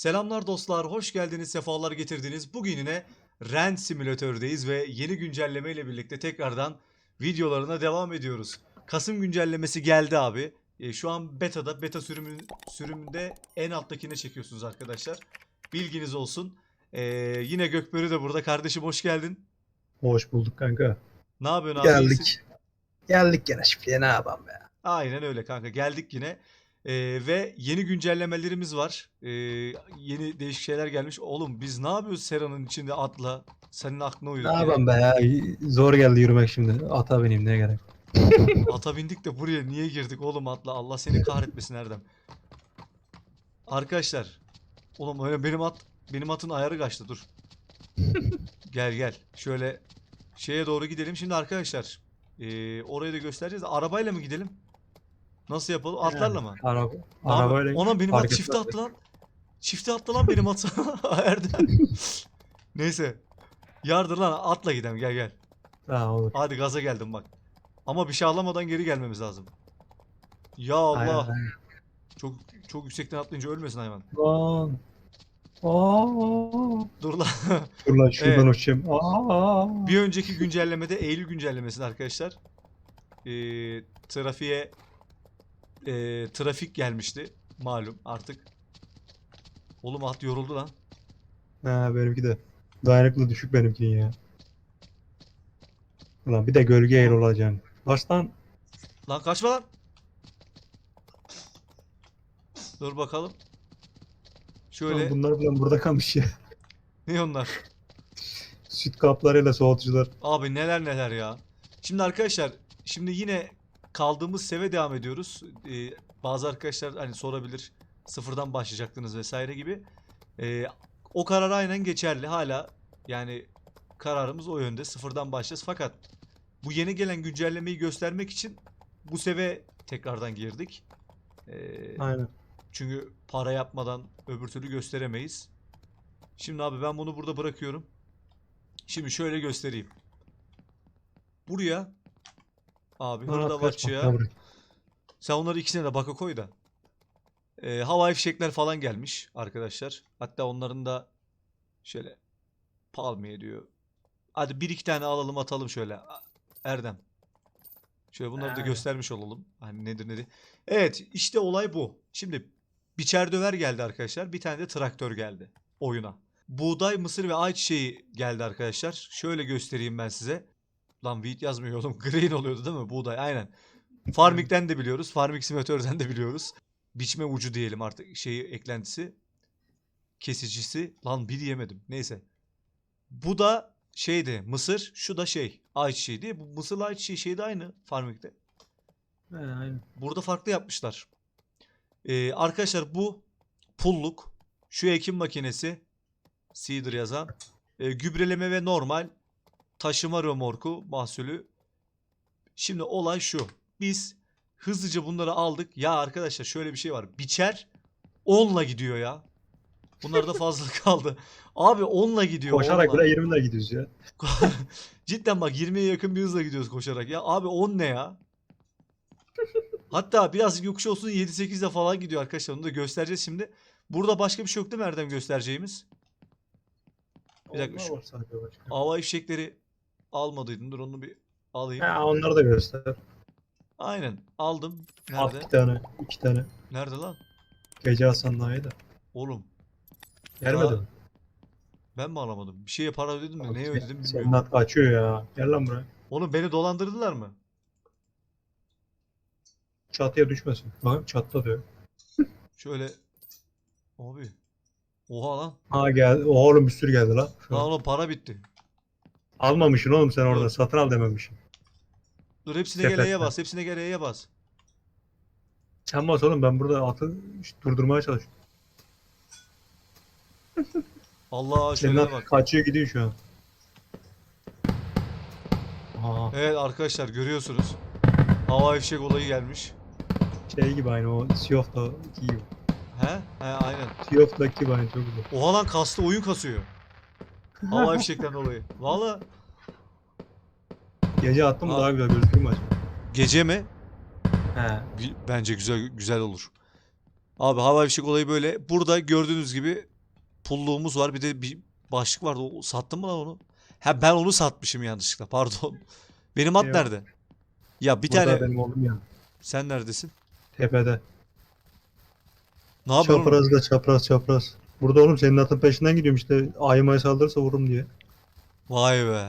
Selamlar dostlar, hoş geldiniz, sefalar getirdiniz. Bugün yine Rent Simülatör'deyiz ve yeni güncelleme ile birlikte tekrardan videolarına devam ediyoruz. Kasım güncellemesi geldi abi. E, şu an beta'da, beta sürümün, sürümünde en alttakine çekiyorsunuz arkadaşlar. Bilginiz olsun. E, yine Gökbörü de burada. Kardeşim hoş geldin. Hoş bulduk kanka. Ne yapıyorsun abi? Geldik. Geldik gene çiftliğe ne yapalım be. Aynen öyle kanka. Geldik yine. Ee, ve yeni güncellemelerimiz var. Ee, yeni değişik şeyler gelmiş. Oğlum biz ne yapıyoruz Sera'nın içinde atla? Senin aklına Ne uyduk. ya. yapalım be ya. Zor geldi yürümek şimdi. Ata bineyim ne gerek. Ata bindik de buraya niye girdik oğlum atla? Allah seni kahretmesin Erdem. Arkadaşlar. Oğlum öyle benim at benim atın ayarı kaçtı dur. Gel gel. Şöyle şeye doğru gidelim. Şimdi arkadaşlar ee, orayı da göstereceğiz. Arabayla mı gidelim? Nasıl yapalım? Atlarla mı? Araba, Abi, arabayla ona benim at çifte attı lan. Çifte attı lan benim at. Erdem. Neyse. Yardır lan atla gidelim gel gel. Ha olur. Hadi gaza geldim bak. Ama bir şey alamadan geri gelmemiz lazım. Ya Allah. aynen. Çok çok yüksekten atlayınca ölmesin hayvan. Lan. Aa. Dur lan. Dur lan şuradan Evet. uçayım. Aa. bir önceki güncellemede Eylül güncellemesinde arkadaşlar. Ee, trafiğe ee, trafik gelmişti. Malum artık. Oğlum at yoruldu lan. Ha benimki de. Dayanıklı düşük benimkinin ya. Ulan bir de gölge eğri olacaksın. Baştan Lan kaçma lan. Dur bakalım. Şöyle Lan bunlar falan burada kalmış ya. ne onlar? Süt kaplarıyla soğutucular. Abi neler neler ya. Şimdi arkadaşlar şimdi yine kaldığımız seve devam ediyoruz. Ee, bazı arkadaşlar hani sorabilir sıfırdan başlayacaktınız vesaire gibi. Ee, o karar aynen geçerli. Hala yani kararımız o yönde. Sıfırdan başlayacağız. Fakat bu yeni gelen güncellemeyi göstermek için bu seve tekrardan girdik. Ee, Aynen. Çünkü para yapmadan öbür türlü gösteremeyiz. Şimdi abi ben bunu burada bırakıyorum. Şimdi şöyle göstereyim. Buraya abi hırdavatçıya yavrum. sen onları ikisine de baka koy da. Ee, havai fişekler falan gelmiş arkadaşlar. Hatta onların da şöyle palmiye diyor. Hadi bir iki tane alalım atalım şöyle. Erdem. Şöyle bunları da Aynen. göstermiş olalım. Hani nedir nedir. Evet işte olay bu. Şimdi biçer döver geldi arkadaşlar. Bir tane de traktör geldi oyuna. Buğday, mısır ve ayçiçeği geldi arkadaşlar. Şöyle göstereyim ben size. Lan wheat yazmıyor oğlum. Grain oluyordu değil mi? Buğday aynen. Farming'den de biliyoruz. Farming Simulator'dan da biliyoruz. Biçme ucu diyelim artık şeyi eklentisi. Kesicisi. Lan bir diyemedim. Neyse. Bu da şeydi mısır. Şu da şey ayçiçeği Bu mısırla ayçiçeği şey de aynı Farming'de. He, aynen. Burada farklı yapmışlar. Ee, arkadaşlar bu pulluk. Şu ekim makinesi. Seeder yazan. Ee, gübreleme ve normal taşıma römorku mahsulü. Şimdi olay şu. Biz hızlıca bunları aldık. Ya arkadaşlar şöyle bir şey var. Biçer 10'la gidiyor ya. Bunlar da fazla kaldı. Abi 10'la gidiyor. Koşarak 10'la. bile 20 ile gidiyoruz ya. Cidden bak 20'ye yakın bir hızla gidiyoruz koşarak ya. Abi 10 ne ya? Hatta birazcık yokuş olsun 7-8'de falan gidiyor arkadaşlar. Onu da göstereceğiz şimdi. Burada başka bir şey yok değil mi Erdem göstereceğimiz? Bir dakika, şu-. Hava ifşekleri almadıydın. Dur onu bir alayım. Ha, onları da göster. Aynen aldım. At Nerede? iki tane. iki tane. Nerede lan? Gece Hasan daha iyi de. Oğlum Gelmedi mi? ben mi alamadım? Bir şeye para ödedim de neye ödedim Senin bilmiyorum. at kaçıyor ya. Gel lan buraya. Oğlum beni dolandırdılar mı? Çatıya düşmesin. Bakın çatta diyor. Şöyle. Abi. Oha lan. Ha geldi. Oğlum bir sürü geldi lan. Lan an. oğlum para bitti. Almamışsın oğlum sen orada. Dur. Satın al dememişsin. Dur hepsine gel E'ye bas. Hepsine gel E'ye bas. Sen bas oğlum ben burada atı durdurmaya çalışıyorum. Allah Senin şöyle at bak. kaçıyor gidiyor şu an. Aa, Evet arkadaşlar görüyorsunuz. Hava fişek olayı gelmiş. şey gibi aynı o Sea of the gibi. He? He aynen. Sea of the gibi aynı çok güzel. Oha lan kastı oyun kasıyor. Hava fişekten dolayı. Valla Gece attım Aa. daha güzel gözükür mü acaba? gece mi? He. Gü- Bence güzel güzel olur. Abi hava fişek olayı böyle. Burada gördüğünüz gibi pulluğumuz var. Bir de bir başlık vardı. O, sattın mı lan onu? Ha ben onu satmışım yanlışlıkla. Pardon. Benim at Yok. nerede? Ya bir Burada tane benim oğlum ya. sen neredesin? Tepede. Ne yapıyorsun? Çapraz da çapraz çapraz. Burada oğlum senin atın peşinden gidiyorum işte. Ayımaya saldırırsa vururum diye. Vay be.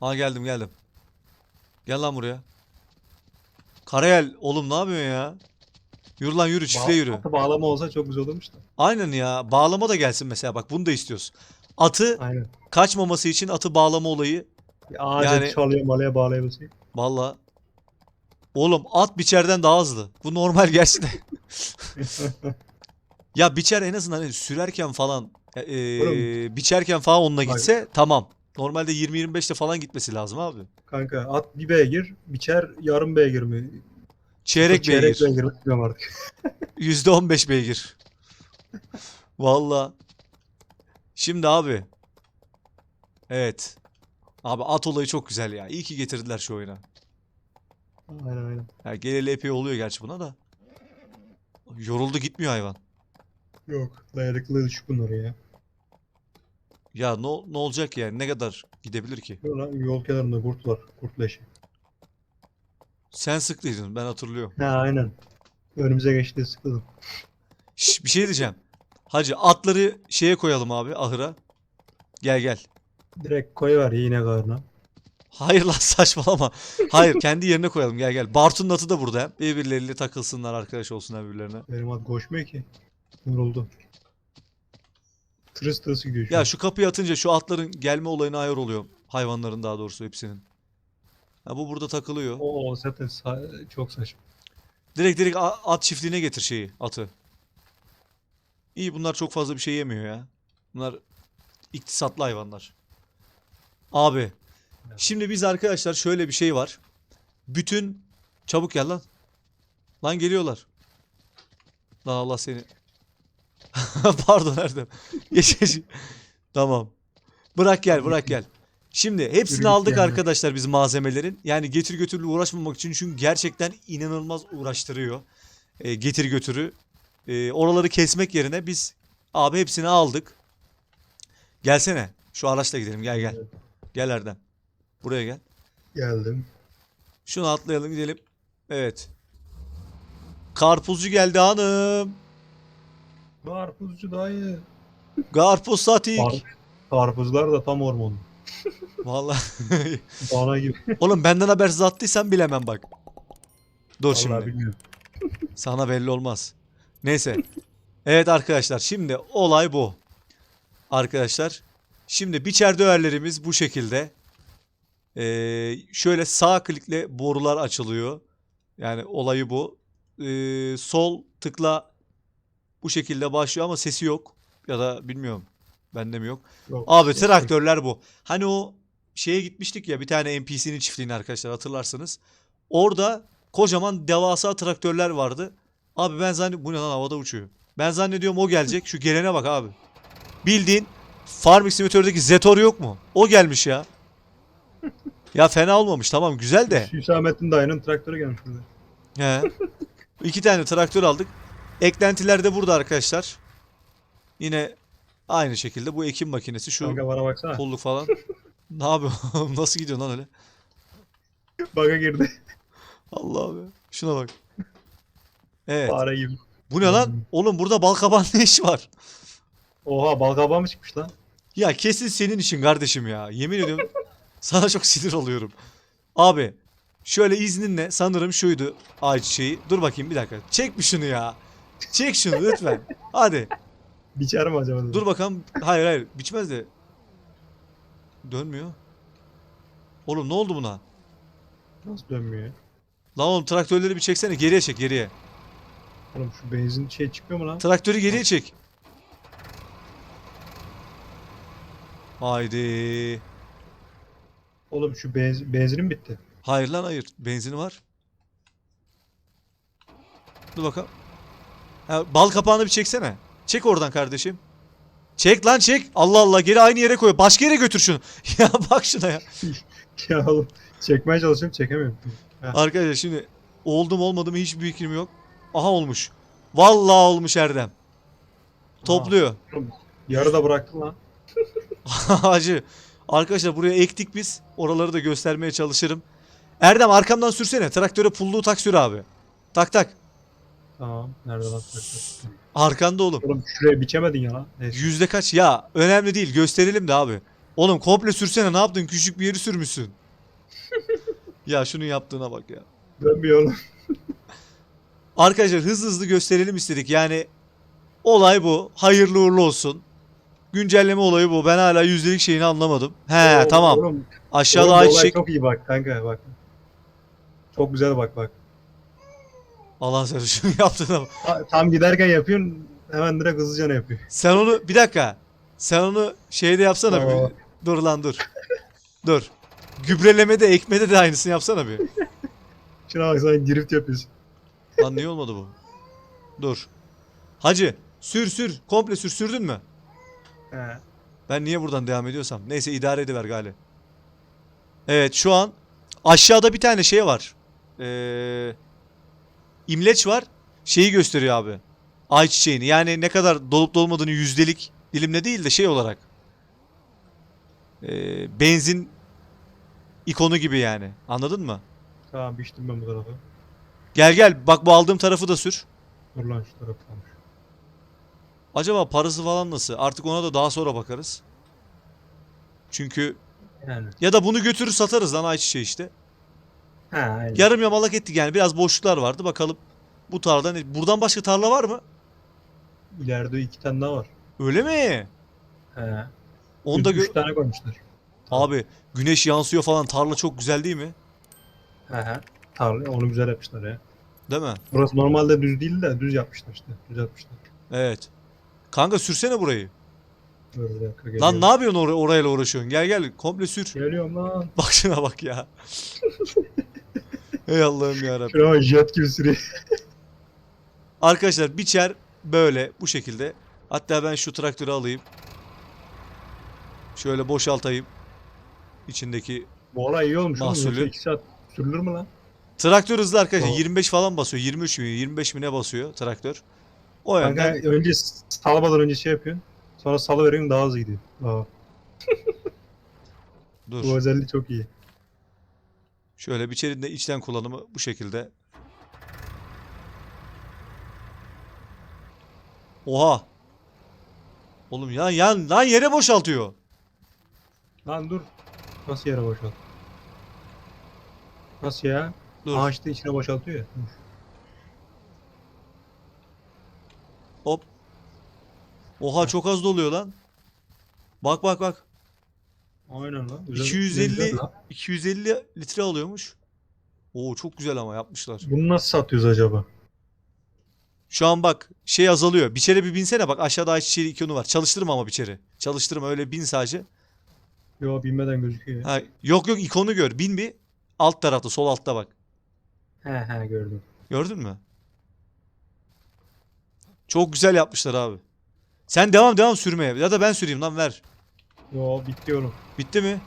Ha geldim geldim. Gel lan buraya. Karayel oğlum ne yapıyorsun ya? Yürü lan yürü çifte yürü. Atı bağlama olsa çok güzel olurmuş da. Aynen ya. Bağlama da gelsin mesela bak bunu da istiyoruz. Atı Aynen. kaçmaması için atı bağlama olayı Bir ağaca Yani- çalıya malaya bağlayabilsek. valla. Oğlum at biçerden daha hızlı. Bu normal gerçi de. Ya biçer en azından hani sürerken falan e, e, biçerken falan onunla gitse tamam. Normalde 20-25'te falan gitmesi lazım abi. Kanka at bir beygir, biçer yarım beygir mi? Çeyrek Çeyrek beygir. beygir bilmiyorum artık. %15 beygir. Valla. Şimdi abi. Evet. Abi at olayı çok güzel ya. İyi ki getirdiler şu oyuna. Aynen aynen. Ya geleli epey oluyor gerçi buna da. Yoruldu gitmiyor hayvan. Yok. Dayanıklılığı düşük bunları ya. Ya ne, ne olacak yani? Ne kadar gidebilir ki? Yok lan, Yol kenarında kurt var. Kurt leşi. Sen sıktıydın ben hatırlıyorum. Ha aynen. Önümüze geçti sıkıldım. Şş, bir şey diyeceğim. Hacı atları şeye koyalım abi ahıra. Gel gel. Direkt koyuver yine karnına. Hayır lan saçmalama. Hayır kendi yerine koyalım gel gel. Bartu'nun atı da burada. Birbirleriyle takılsınlar arkadaş olsunlar birbirlerine. Benim at koşmuyor ki. Yoruldu. Tırıs tırıs gidiyor şu Ya an. şu kapıyı atınca şu atların gelme olayına ayar oluyor. Hayvanların daha doğrusu hepsinin. Ha bu burada takılıyor. Oo zaten sa- çok saçma. Direkt direkt a- at çiftliğine getir şeyi atı. İyi bunlar çok fazla bir şey yemiyor ya. Bunlar iktisatlı hayvanlar. Abi. Şimdi biz arkadaşlar şöyle bir şey var. Bütün çabuk gel lan. Lan geliyorlar. Lan Allah seni. Pardon Erdem. Geç geç. Tamam. Bırak gel bırak gel. Şimdi hepsini aldık arkadaşlar biz malzemelerin. Yani getir götürlü uğraşmamak için çünkü gerçekten inanılmaz uğraştırıyor. E, getir götürü. E, oraları kesmek yerine biz abi hepsini aldık. Gelsene. Şu araçla gidelim gel gel. Gel Erdem. Buraya gel. Geldim. Şunu atlayalım gidelim. Evet. Karpuzcu geldi hanım. Karpuzcu dayı. Karpuz satik. Kar- karpuzlar da tam hormon. Vallahi. Bana gibi. Oğlum benden habersiz attıysan bilemem bak. Dur Vallahi şimdi. bilmiyorum. Sana belli olmaz. Neyse. Evet arkadaşlar şimdi olay bu. Arkadaşlar şimdi biçer döverlerimiz bu şekilde. Ee, şöyle sağ klikle borular açılıyor. Yani olayı bu. Ee, sol tıkla bu şekilde başlıyor ama sesi yok. Ya da bilmiyorum. Bende mi yok? Yok, Abi yok. traktörler bu. Hani o şeye gitmiştik ya bir tane NPC'nin çiftliğine arkadaşlar hatırlarsınız. Orada kocaman devasa traktörler vardı. Abi ben zannediyorum bu ne lan havada uçuyor. Ben zannediyorum o gelecek. Şu gelene bak abi. Bildiğin Farming Simulator'daki Zetor yok mu? O gelmiş ya. Ya fena olmamış tamam güzel de. Hüsamettin dayının traktörü gelmiş burada. He. İki tane traktör aldık. Eklentiler de burada arkadaşlar. Yine aynı şekilde bu ekim makinesi şu Kanka bana baksana. Kolluk falan. ne yapıyorsun? Nasıl gidiyor lan öyle? Baga girdi. Allah abi. Şuna bak. Evet. Fare gibi. Bu ne lan? Oğlum burada balkaban ne iş var? Oha balkabağı mı çıkmış lan? Ya kesin senin işin kardeşim ya. Yemin ediyorum sana çok sinir oluyorum. Abi şöyle izninle sanırım şuydu ayçiçeği. Dur bakayım bir dakika. Çek bir şunu ya. Çek şunu lütfen. Hadi. Biçer mi acaba? Dur bakalım. Hayır hayır. Biçmez de. Dönmüyor. Oğlum ne oldu buna? Nasıl dönmüyor ya? Lan oğlum traktörleri bir çeksene. Geriye çek geriye. Oğlum şu benzin şey çıkmıyor mu lan? Traktörü geriye çek. Haydi. Oğlum şu benzin, benzinim bitti. Hayır lan hayır. Benzini var. Dur bakalım. Ha, bal kapağını bir çeksene. Çek oradan kardeşim. Çek lan çek. Allah Allah geri aynı yere koy. Başka yere götür şunu. ya bak şuna ya. ya oğlum çekmeye çalışıyorum çekemiyorum. Arkadaşlar şimdi oldu mu olmadı mı hiçbir fikrim yok. Aha olmuş. Vallahi olmuş Erdem. Topluyor. Yarıda bıraktın lan. Hacı. Arkadaşlar buraya ektik biz. Oraları da göstermeye çalışırım. Erdem arkamdan sürsene. Traktöre pulluğu tak sür abi. Tak tak. Tamam. Nerede traktör? Arkanda oğlum. Oğlum şuraya biçemedin ya lan. Neyse. Yüzde kaç? Ya önemli değil. Gösterelim de abi. Oğlum komple sürsene. Ne yaptın? Küçük bir yeri sürmüşsün. ya şunun yaptığına bak ya. Dön bir oğlum. Arkadaşlar hızlı hızlı gösterelim istedik. Yani olay bu. Hayırlı uğurlu olsun. Güncelleme olayı bu. Ben hala yüzdelik şeyini anlamadım. He Oğlum, tamam. Oğlum, Aşağıda oğlum, bu olay ayçiçek. Çok iyi bak kanka bak. Çok güzel bak bak. Allah sen şunu yaptığına bak. Ta- Tam giderken yapıyorsun hemen direkt hızlıca ne yapıyor. Sen onu bir dakika. Sen onu şeyde yapsana bir. Aa. Dur lan dur. Dur. Gübrelemede, ekmede de aynısını yapsana bir. Şuna bak sen drift yapıyorsun. Lan niye olmadı bu? Dur. Hacı sür sür. Komple sür. Sürdün mü? He. Ben niye buradan devam ediyorsam. Neyse idare ediver gali. Evet şu an aşağıda bir tane şey var. Ee, imleç var. Şeyi gösteriyor abi. Ayçiçeğini. Yani ne kadar dolup dolmadığını yüzdelik dilimle değil de şey olarak. Ee, benzin ikonu gibi yani. Anladın mı? Tamam biçtim ben bu tarafa. Gel gel bak bu aldığım tarafı da sür. Dur lan şu tarafı kalmış. Acaba parası falan nasıl? Artık ona da daha sonra bakarız. Çünkü Yani. ya da bunu götürür satarız lan ayçiçeği işte. Ha aynen. Yarım yamalak ettik yani biraz boşluklar vardı bakalım. Bu tarladan ne- buradan başka tarla var mı? İleride iki tane daha var. Öyle mi? He. Onda Üç, üç tane koymuşlar. abi güneş yansıyor falan tarla çok güzel değil mi? He he. Tarla onu güzel yapmışlar ya. Değil mi? Burası normalde düz değil de düz yapmışlar işte. Düz yapmışlar. Evet. Kanka sürsene burayı. Dur bir dakika Lan ne yapıyorsun or- orayla uğraşıyorsun? Gel gel komple sür. Geliyorum lan. Bak şuna bak ya. Ey Allah'ım ya Şuna bak jet gibi sürüyor. Arkadaşlar biçer böyle bu şekilde. Hatta ben şu traktörü alayım. Şöyle boşaltayım. İçindeki Bu olay iyi olmuş. Mahsulü. Yoksa iki saat sürülür mü lan? Traktör hızlı arkadaşlar. Tamam. 25 falan basıyor. 23 mi 25 mi ne basıyor traktör. O Kanka yönden önce salmadan önce şey yapıyorsun. Sonra salı veriyorsun daha hızlı gidiyor. Aa, bu dur. özelliği çok iyi. Şöyle biçerin de içten kullanımı bu şekilde. Oha. Oğlum ya yan lan yere boşaltıyor. Lan dur. Nasıl yere boşalt? Nasıl ya? Dur. Ağaçta içine boşaltıyor ya. Dur. Hop. Oha çok az doluyor lan. Bak bak bak. Aynen lan. Güzel- 250 güzel lan. 250 litre alıyormuş. Oo çok güzel ama yapmışlar. Bunu nasıl satıyoruz acaba? Şu an bak şey azalıyor. Biçere bir binsene bak aşağıda ayçiçeği ikonu var. Çalıştırma ama biçeri. Çalıştırma öyle bin sadece. Yo bilmeden gözüküyor. ya. Ha, yok yok ikonu gör. Bin bir. Alt tarafta sol altta bak. He he gördüm. Gördün mü? Çok güzel yapmışlar abi. Sen devam devam sürmeye. Ya da ben süreyim lan ver. Yo bitti oğlum. Bitti mi?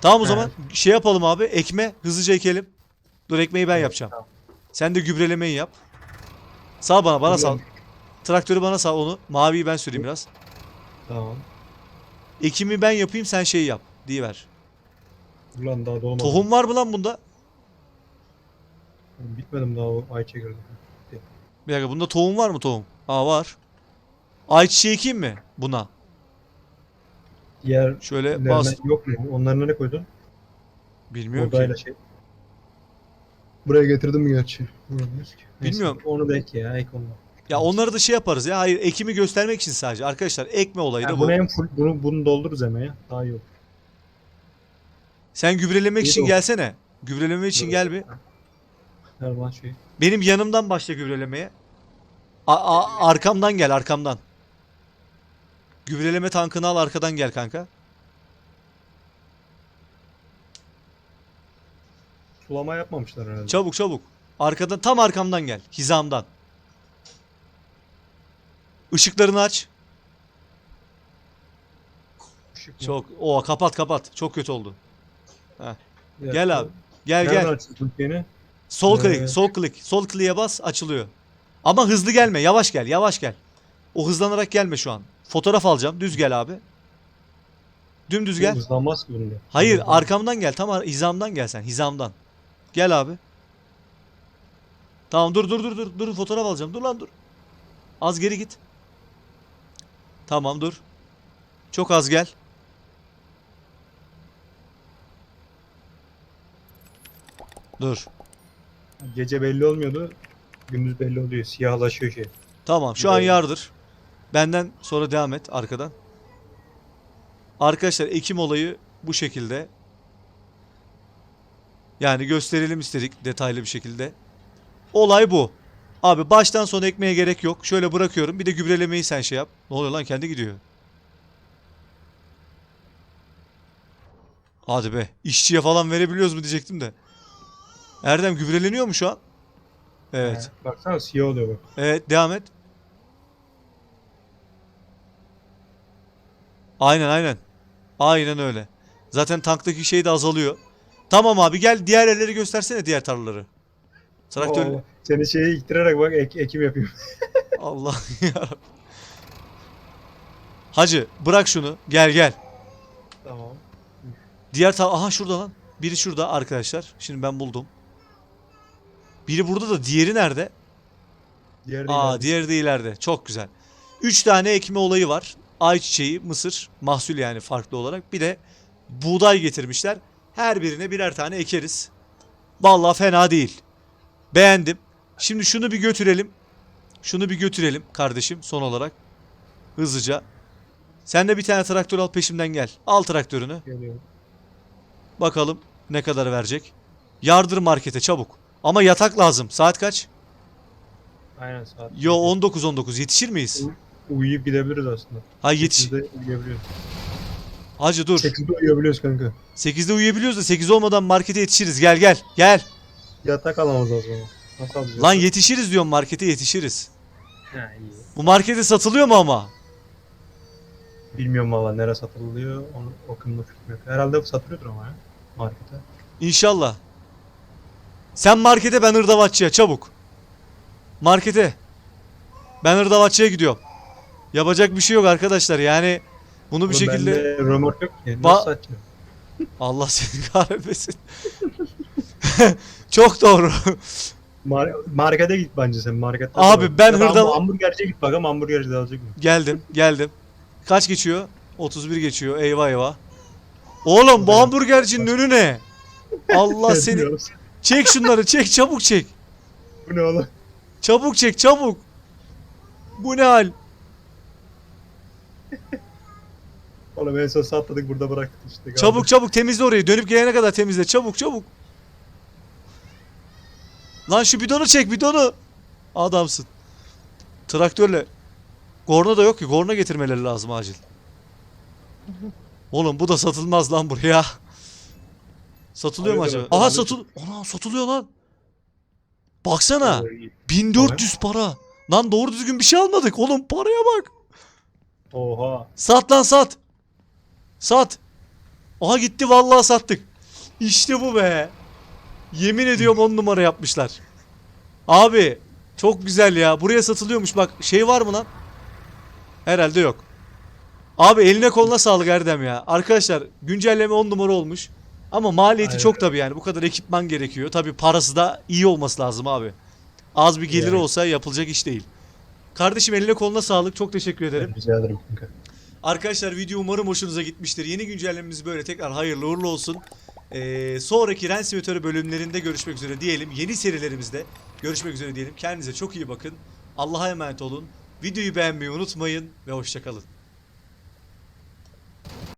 Tamam o He. zaman şey yapalım abi. Ekme hızlıca ekelim. Dur ekmeği ben yapacağım. tamam. Sen de gübrelemeyi yap. Sağ bana bana sal. Traktörü bana sal onu. Maviyi ben süreyim biraz. Tamam. Ekimi ben yapayım sen şey yap. Diyiver. Ulan daha dolmadı. Tohum var mı lan bunda? Bitmedim daha o ay çekirdi. Bir dakika bunda tohum var mı tohum? Aa var. Ayçiçeği ekeyim mi buna? Diğer Şöyle bas. Yok mu? Onlarına ne koydun? Bilmiyorum ki. Buğdayla şey. Buraya getirdim mi gerçi? Ki. Neyse, Bilmiyorum. Onu da ek ya ek onu. Ya onları da şey yaparız ya. Hayır ekimi göstermek için sadece. Arkadaşlar ekme olayı da Yani bu. bunu full bunu, bunu doldururuz hemen ya. Daha iyi olur. Sen gübrelemek İyi için de o. gelsene. Gübreleme için gel bir. Her şey. Benim yanımdan başla gübrelemeye. A- a- arkamdan gel arkamdan. Gübreleme tankını al arkadan gel kanka. Sulama yapmamışlar herhalde. Çabuk çabuk. Arkadan tam arkamdan gel. Hizamdan. Işıklarını aç. Işık mı? Çok. O kapat kapat. Çok kötü oldu. Bir Gel dakika. abi. Gel Nereden gel. açtın yeni? Sol Ee, klik, sol klik. Sol kliğe bas açılıyor. Ama hızlı gelme. Yavaş gel. Yavaş gel. O hızlanarak gelme şu an. Fotoğraf alacağım. Düz gel abi. Dümdüz gel. Hızlanmaz ki bunda. Hayır arkamdan gel. Tam hizamdan gel sen. Hizamdan. Gel abi. Tamam dur dur dur dur. Dur fotoğraf alacağım. Dur lan dur. Az geri git. Tamam dur. Çok az gel. Dur. Gece belli olmuyordu. Gündüz belli oluyor. Siyahlaşıyor şey. Tamam şu an Güzel. yardır. Benden sonra devam et arkadan. Arkadaşlar Ekim olayı bu şekilde. Yani gösterelim istedik detaylı bir şekilde. Olay bu. Abi baştan sona ekmeye gerek yok. Şöyle bırakıyorum. Bir de gübrelemeyi sen şey yap. Ne oluyor lan kendi gidiyor. Hadi be. İşçiye falan verebiliyoruz mu diyecektim de. Erdem gübreleniyor mu şu an? Evet. He, Baksana siyah oluyor bak. Evet devam et. Aynen aynen. Aynen öyle. Zaten tanktaki şey de azalıyor. Tamam abi gel diğer yerleri göstersene diğer tarlaları. Traktör. Oo, Seni şeye ittirerek bak ek- ekim yapıyor. Allah ya. Hacı bırak şunu. Gel gel. tamam. Diğer tar aha şurada lan. Biri şurada arkadaşlar. Şimdi ben buldum. Biri burada da diğeri nerede? Diğer Aa diğeri de ileride. Çok güzel. 3 tane ekme olayı var. Ayçiçeği, mısır, mahsul yani farklı olarak. Bir de buğday getirmişler. Her birine birer tane ekeriz. Vallahi fena değil. Beğendim. Şimdi şunu bir götürelim. Şunu bir götürelim kardeşim son olarak. Hızlıca. Sen de bir tane traktör al peşimden gel. Al traktörünü. Geliyor. Bakalım ne kadar verecek. Yardır markete çabuk. Ama yatak lazım. Saat kaç? Aynen saat. Yo 19 19 yetişir miyiz? Uyuyup gidebiliriz aslında. Ha yetiş. 8'de uyuyabiliyoruz. Hacı dur. 8'de uyuyabiliyoruz kanka. 8'de uyuyabiliyoruz da 8 olmadan markete yetişiriz. Gel gel. Gel. Yatak alamaz o zaman. Nasıl alacağız? Lan yetişiriz diyorum markete yetişiriz. Ha, iyi. Bu markete satılıyor mu ama? Bilmiyorum valla nere satılıyor. Onu okumda fikrim yok. Herhalde satılıyordur ama ya. Markete. İnşallah. Sen markete ben hırdavatçıya çabuk. Markete. Ben hırdavatçıya gidiyorum. Yapacak bir şey yok arkadaşlar yani bunu bir Oğlum şekilde bende römork yok ki. Ba- Nasıl? Allah seni kahretmesin. Çok doğru. Mar markete git bence sen markette. Abi ben Ya da hırda- ham- Hamburgerciye git bakalım hamburgerci de alacak mı? geldim, geldim. Kaç geçiyor? 31 geçiyor. Eyvah eyvah. Oğlum bu hamburgercinin önü ne? Allah seni. Çek şunları, çek çabuk çek. Bu ne oğlum? Çabuk çek, çabuk. Bu ne hal? Oğlum en son satladık burada bıraktık işte. kaldı. Çabuk çabuk temizle orayı. Dönüp gelene kadar temizle. Çabuk çabuk. Lan şu bidonu çek bidonu. Adamsın. Traktörle. Gorna da yok ki. Gorna getirmeleri lazım acil. Oğlum bu da satılmaz lan buraya. Satılıyor mu Alıyorlar, acaba? Aha satıl. Ana satılıyor lan. Baksana. Oo, iyi. 1400 para. Lan doğru düzgün bir şey almadık. Oğlum paraya bak. Oha. Sat lan sat. Sat. Aha gitti vallahi sattık. İşte bu be. Yemin ediyorum on numara yapmışlar. Abi çok güzel ya. Buraya satılıyormuş bak. Şey var mı lan? Herhalde yok. Abi eline koluna sağlık Erdem ya. Arkadaşlar güncelleme 10 numara olmuş. Ama maliyeti Aynen. çok tabii yani. Bu kadar ekipman gerekiyor. Tabii parası da iyi olması lazım abi. Az bir gelir Yani. olsa yapılacak iş değil. Kardeşim eline koluna sağlık. Çok teşekkür ederim. Rica ederim kanka. Arkadaşlar video umarım hoşunuza gitmiştir. Yeni güncellememiz böyle. Tekrar hayırlı uğurlu olsun. Ee, sonraki Ren Simülatörü bölümlerinde görüşmek üzere diyelim. Yeni serilerimizde görüşmek üzere diyelim. Kendinize çok iyi bakın. Allah'a emanet olun. Videoyu beğenmeyi unutmayın ve hoşçakalın.